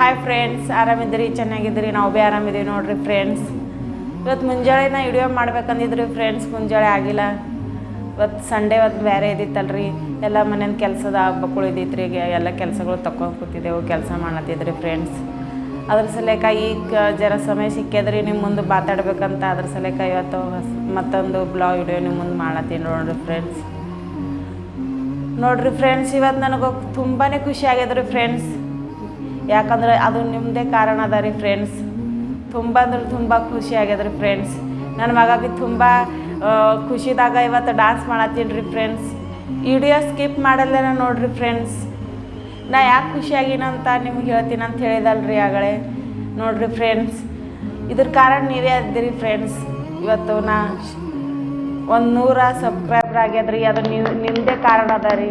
Hi friends ಆರಾಮಿದ್ದೀರಿ? ಚೆನ್ನಾಗಿದ್ದೀರಿ? ನಾವು ಭೀ ಆರಾಮಿದ್ದೀವಿ ನೋಡಿರಿ ಫ್ರೆಂಡ್ಸ್ ಇವತ್ತು ಮುಂಜಾನೆ ನಾ ವಿಡಿಯೋ ಮಾಡ್ಬೇಕಂದಿದ್ರಿ ಫ್ರೆಂಡ್ಸ್ ಮುಂಜಾನೆ ಆಗಿಲ್ಲ. ಇವತ್ತು ಸಂಡೇ ಒಂದು ಬೇರೆ ಇದ್ದಿತ್ತಲ್ರಿ ಎಲ್ಲ ಮನೇನ ಕೆಲಸದ ಹಬ್ಬಗಳು ಇದ್ದಿತ್ತು ಈಗ ಎಲ್ಲ ಕೆಲಸಗಳು ತಕೊಂಡು ಕೂತಿದ್ದೆವು, ಕೆಲಸ ಮಾಡತ್ತಿದ್ರಿ ಫ್ರೆಂಡ್ಸ್ ಅದ್ರ ಸಲೇಕ ಈಗ ಜರ ಸಮಯ ಸಿಕ್ಕಿದ್ರಿ ನಿಮ್ಮ ಮುಂದೆ ಮಾತಾಡ್ಬೇಕಂತ ಅದ್ರ ಸಲೇಕ ಇವತ್ತು ಮತ್ತೊಂದು ಬ್ಲಾಗ್ ವಿಡಿಯೋ ನಿಮ್ಮ ಮುಂದೆ ಮಾಡತ್ತೀನಿ ನೋಡ್ರಿ ಫ್ರೆಂಡ್ಸ್ ನೋಡ್ರಿ ಫ್ರೆಂಡ್ಸ್ ಇವತ್ತು ನನಗೆ ತುಂಬಾ ಖುಷಿ ಆಗ್ಯದ ರೀ ಫ್ರೆಂಡ್ಸ್ ಯಾಕಂದ್ರೆ ಅದು ನಿಮ್ಮದೇ ಕಾರಣ ಅದ ರೀ ಫ್ರೆಂಡ್ಸ್ ತುಂಬ ಅಂದ್ರೆ ತುಂಬ ಖುಷಿ ಆಗ್ಯದ ರೀ ಫ್ರೆಂಡ್ಸ್ ನನ್ನ ಮಗ ಬಿ ತುಂಬ ಖುಷಿದಾಗ ಇವತ್ತು ಡಾನ್ಸ್ ಮಾಡತ್ತೀನಿ ರೀ ಫ್ರೆಂಡ್ಸ್ ವಿಡಿಯೋ ಸ್ಕಿಪ್ ಮಾಡಲ್ಲ ನೋಡ್ರಿ ಫ್ರೆಂಡ್ಸ್ ನಾ ಯಾಕೆ ಖುಷಿಯಾಗಿನಂತ ನಿಮ್ಗೆ ಹೇಳ್ತೀನಿ ಅಂತ ಹೇಳಿದಲ್ರಿ ಆಗಳೆ ನೋಡ್ರಿ ಫ್ರೆಂಡ್ಸ್ ಇದ್ರ ಕಾರಣ ನೀವೇ ಅದಿರಿ ಫ್ರೆಂಡ್ಸ್ ಇವತ್ತು ನಾ ಒಂದು ನೂರ ಸಬ್ಸ್ಕ್ರೈಬರ್ ಆಗ್ಯದ್ರಿ. ಅದು ನಿಮ್ಮದೇ ಕಾರಣ ಅದ ರೀ.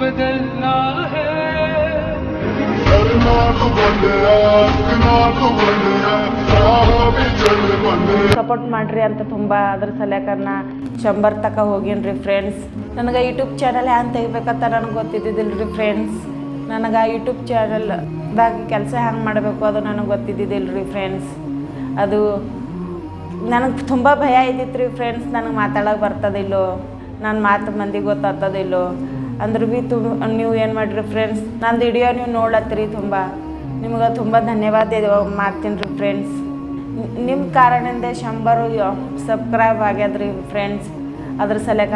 बदलना है शर्नाक बन नाक बन राह भी चल बन ಸಪೋರ್ಟ್ ಮಾಡ್ರಿ ಅಂತ ತುಂಬ ಅದ್ರ ಸಲಕ ನಾ ಶಂಬರ್ ತಕ ಹೋಗೀನಿ ರೀ ಫ್ರೆಂಡ್ಸ್ ನನಗೆ ಯೂಟ್ಯೂಬ್ ಚಾನಲ್ ಹ್ಯಾಂಗ ತೆಗಿಬೇಕಂತ ನನಗೆ ಗೊತ್ತಿದ್ದಿದ್ದಿಲ್ಲ ರೀ ಫ್ರೆಂಡ್ಸ್ ನನಗೆ ಯೂಟ್ಯೂಬ್ ಚಾನಲ್ದಾಗ ಕೆಲಸ ಹ್ಯಾಂಗೆ ಮಾಡಬೇಕು ಅದು ನನಗೆ ಗೊತ್ತಿದ್ದಿದ್ದಿಲ್ಲ ರೀ ಫ್ರೆಂಡ್ಸ್ ಅದು ನನಗೆ ತುಂಬ ಭಯ ಇದ್ದಿತ್ತು ರೀ ಫ್ರೆಂಡ್ಸ್ ನನಗೆ ಮಾತಾಡೋಕೆ ಬರ್ತದಿಲ್ಲೋ ನನ್ನ ಮಾತು ಮಂದಿಗೆ ಗೊತ್ತಾಗ್ತದಿಲ್ಲೋ ಅಂದ್ರೆ ಭೀ ತುಂಬ ನೀವು ಏನು ಮಾಡಿರಿ ಫ್ರೆಂಡ್ಸ್ ನಂದು ವಿಡಿಯೋ ನೀವು ನೋಡ್ಲತ್ತೀರಿ ತುಂಬ. ನಿಮ್ಗೆ ತುಂಬ ಧನ್ಯವಾದ ಮಾಡ್ತೀನಿ ರೀ ಫ್ರೆಂಡ್ಸ್ ನಿಮ್ಮ ಕಾರಣದಿಂದ ಶಂಬರು ಸಬ್ಸ್ಕ್ರೈಬ್ ಆಗ್ಯದ್ರಿ ಫ್ರೆಂಡ್ಸ್ ಅದ್ರ ಸಲಕ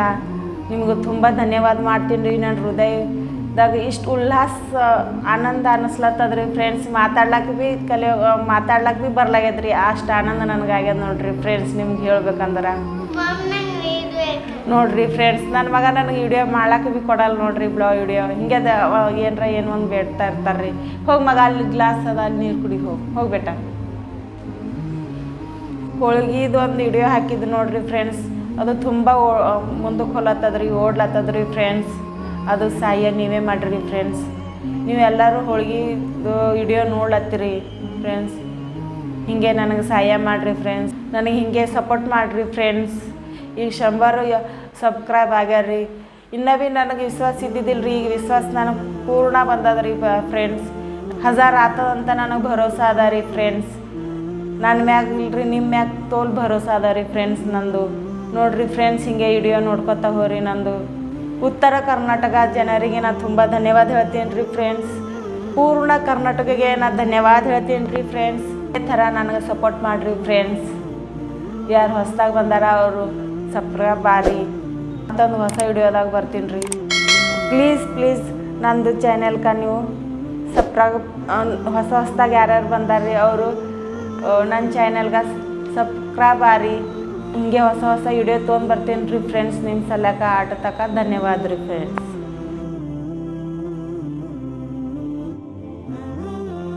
ನಿಮ್ಗೆ ತುಂಬ ಧನ್ಯವಾದ ಮಾಡ್ತೀನಿ ರೀ ನನ್ನ ಹೃದಯದಾಗ. ಇಷ್ಟು ಉಲ್ಲಾಸ, ಆನಂದ ಅನ್ನಿಸ್ಲತ್ತದ್ರಿ ಫ್ರೆಂಡ್ಸ್ ಮಾತಾಡ್ಲಕ್ಕೆ ಭೀ ಕಲಿಯ ಮಾತಾಡ್ಲಕ್ಕೆ ಭೀ ಬರ್ಲಾಗ್ಯದ್ರಿ. ಅಷ್ಟು ಆನಂದ ನನಗಾಗ್ಯದ ನೋಡ್ರಿ ಫ್ರೆಂಡ್ಸ್ ನಿಮ್ಗೆ ಹೇಳ್ಬೇಕಂದ್ರೆ. ನೋಡ್ರಿ ಫ್ರೆಂಡ್ಸ್ ನನ್ನ ಮಗ ನನಗೆ ವಿಡಿಯೋ ಮಾಡ್ಲಕ್ಕೆ ಭೀ ಕೊಡಲ್ಲ ನೋಡ್ರಿ ಬ್ಲಾ ವಿಡಿಯೋ ಹಿಂಗೆ ಅದ ಏನರ ಏನು ಒಂದು ಬೇಡ್ತಾ ಇರ್ತಾರೆ ರೀ ಹೋಗಿ ಮಗ, ಅಲ್ಲಿ ಗ್ಲಾಸ್ ಅದ, ಅಲ್ಲಿ ನೀರು ಕುಡಿ ಹೋಗಿ. ಹೋಗಿ ಬೇಟ. ಹೋಳ್ಗಿದು ಒಂದು ವಿಡಿಯೋ ಹಾಕಿದ್ದು ನೋಡ್ರಿ ಫ್ರೆಂಡ್ಸ್ ಅದು ತುಂಬ ಮುಂದಕ್ಕೆ ಹೊಲತ್ತದ್ರಿ, ಓಡ್ಲತ್ತದ್ರಿ ಫ್ರೆಂಡ್ಸ್ ಅದು ಸಹಾಯ ನೀವೇ ಮಾಡಿರಿ ಫ್ರೆಂಡ್ಸ್ ನೀವೆಲ್ಲರೂ ಹೋಳ್ಗಿದು ವಿಡಿಯೋ ನೋಡ್ಲತ್ತೀರಿ ಫ್ರೆಂಡ್ಸ್ ಹಿಂಗೆ ನನಗೆ ಸಹಾಯ ಮಾಡಿರಿ ಫ್ರೆಂಡ್ಸ್ ನನಗೆ ಹಿಂಗೆ ಸಪೋರ್ಟ್ ಮಾಡಿರಿ ಫ್ರೆಂಡ್ಸ್ ಈಗ ಶಂಬರು ಸಬ್ಸ್ಕ್ರೈಬ್ ಆಗ್ಯಾರ್ರಿ. ಇನ್ನೂ ಭೀ ನನಗೆ ವಿಶ್ವಾಸ ಇದ್ದಿದ್ದಿಲ್ಲ ರೀ ಈಗ ವಿಶ್ವಾಸ ನನಗೆ ಪೂರ್ಣ ಬಂದದ ರೀ ಫ್ರೆಂಡ್ಸ್ ಹಜಾರ್ ಆತದಂತ ನನಗೆ ಭರೋಸಾ ಅದ ರೀ ಫ್ರೆಂಡ್ಸ್ ನನ್ನ ಮ್ಯಾಗ ಇಲ್ರಿ ನಿಮ್ಮ ಮ್ಯಾಗ ತೋಲ್ ಭರೋಸಾ ಅದ ರೀ ಫ್ರೆಂಡ್ಸ್ ನಂದು. ನೋಡ್ರಿ ಫ್ರೆಂಡ್ಸ್ ಹಿಂಗೆ ವಿಡಿಯೋ ನೋಡ್ಕೊತಾ ಹೋರಿ ನಂದು. ಉತ್ತರ ಕರ್ನಾಟಕ ಜನರಿಗೆ ನಾನು ತುಂಬ ಧನ್ಯವಾದ ಹೇಳ್ತೀನಿ ರೀ ಫ್ರೆಂಡ್ಸ್ ಪೂರ್ಣ ಕರ್ನಾಟಕಗೆ ನಾ ಧನ್ಯವಾದ ಹೇಳ್ತೀನಿ ರೀ ಫ್ರೆಂಡ್ಸ್ ಈ ಥರ ನನಗೆ ಸಪೋರ್ಟ್ ಮಾಡಿರಿ ಫ್ರೆಂಡ್ಸ್ ಯಾರು ಹೊಸ್ದಾಗಿ ಬಂದಾರ ಅವರು. ಸಬ್ಸ್ಕ್ರೈಬ್ ಬಾರಿ. ಮತ್ತೊಂದು ಹೊಸ ವಿಡಿಯೋದಾಗ ಬರ್ತೀನಿ ರೀ ಪ್ಲೀಸ್ ಪ್ಲೀಸ್ ನಂದು ಚಾನೆಲ್ಗೆ ನೀವು ಸಬ್ಸ್ಕ್ರೈಬ್ ಹೊಸ ಹೊಸದಾಗಿ ಯಾರ್ಯಾರು ಬಂದಾರ್ರಿ ಅವರು ನನ್ನ ಚಾನೆಲ್ಗೆ ಸಬ್ಸ್ಕ್ರೈಬ್ ಆರಿ. ಹಿಂಗೆ ಹೊಸ ಹೊಸ ವಿಡಿಯೋ ತೊಗೊಂಡು ಬರ್ತೀನಿ ರೀ ಫ್ರೆಂಡ್ಸ್ ನಿಮ್ಮ ಸಲಕ ಆಟ ತಕ ಧನ್ಯವಾದ ರೀ ಫ್ರೆಂಡ್ಸ್